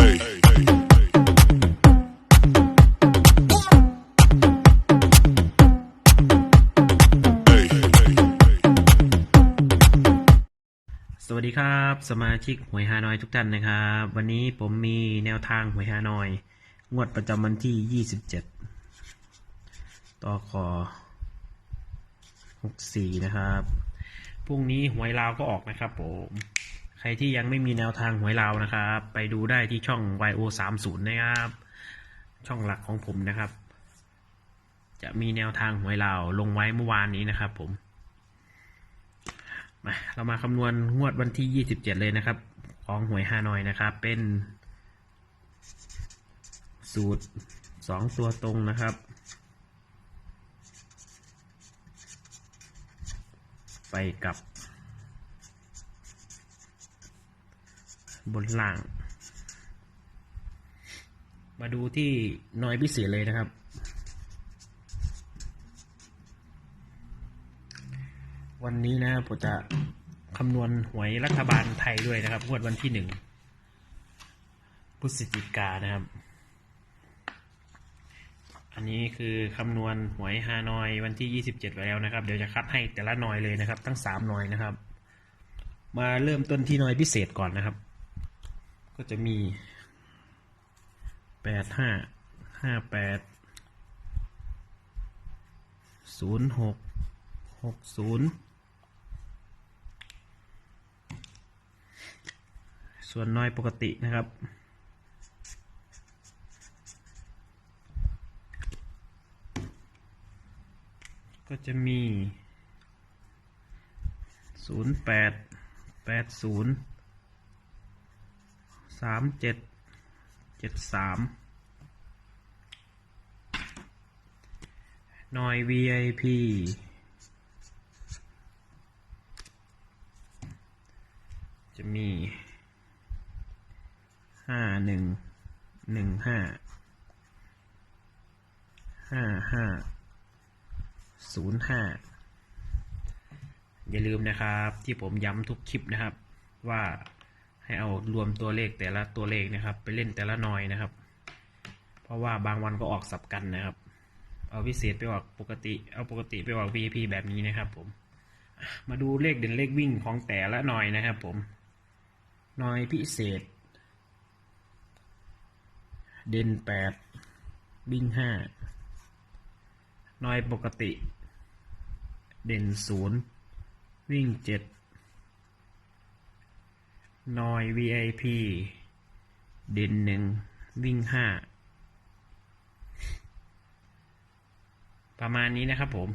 สวัสดีครับสมาชิกหวยฮานอยทุกท่านนะครับ วันนี้ผมมีแนวทางหวยฮานอย งวดประจำวันที่ 27 ต่อคอ64 นะครับ พรุ่งนี้หวยลาวก็ออกนะครับผม ใครที่ยังไม่มีแนวทางหวยลาวนะครับ ไปดูได้ที่ช่อง YO 3 0นะครับ ช่องหลักของผมนะครับ จะมีแนวทางหวยลาวลงไว้เมื่อวานนี้นะครับ ผมมาเรามาคำนวณงวดวันที่ 27 เลยนะครับ ของหวยฮานอยนะครับ เป็นสูตร 2 ตัวตรงนะครับ ไปกับ บนล่าง มาดูที่น้อยพิเศษเลยนะครับ วันนี้นะผมจะคำนวณหวยรัฐบาลไทยด้วยนะครับงวดวันที่หนึ่งพฤศจิกานะครับ อันนี้คือคำนวณหวยฮานอยวันที่ยี่สิบเจ็ดแล้วนะครับ เดี๋ยวจะคัดให้แต่ละหน่อยเลยนะครับ ทั้งสามหน่อยนะครับ มาเริ่มต้นที่น่อยพิเศษก่อนนะครับ ก็จะมีแปดห้าห้าแปดศูนย์หกหกศูนย์ส่วนน้อยปกตินะครับก็จะมีศูนย์แปดแปดศูนย์ สามเจ็ดเจ็ดสามหน่อย VIP จะมีห้าหนึ่งหนึ่งห้าห้าห้าศูนย์ห้าอย่าลืมนะครับที่ผมย้ำทุกคลิปนะครับว่า ให้เอารวมตัวเลขแต่ละตัวเลขนะครับ ไปเล่นแต่ละหน่อยนะครับ เพราะว่าบางวันก็ออกสับกันนะครับ เอาพิเศษไปออกปกติเอาปกติไปออก VIP แบบนี้นะครับ ผมมาดูเลขเด่นเลขวิ่งของแต่ละหน่อยนะครับ ผมหน่อยพิเศษ เด่นแปดวิ่งห้าหน้อยปกติ เด่นศูนย์วิ่งเจ็ด นอย VIP เด่นหนึ่งวิ่งห้าประมาณนี้นะครับผม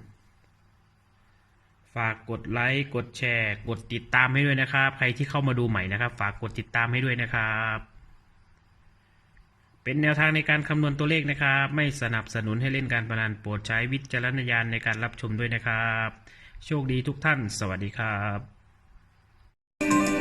ฝากกดไลค์กดแชร์ กดติดตามให้ด้วยนะครับ ใครที่เข้ามาดูใหม่นะครับ ฝากกดติดตามให้ด้วยนะครับ เป็นแนวทางในการคำนวณตัวเลขนะครับ ไม่สนับสนุนให้เล่นการพนันโปรดใช้วิจารณญาณในการรับชมด้วยนะครับ โชคดีทุกท่าน สวัสดีครับ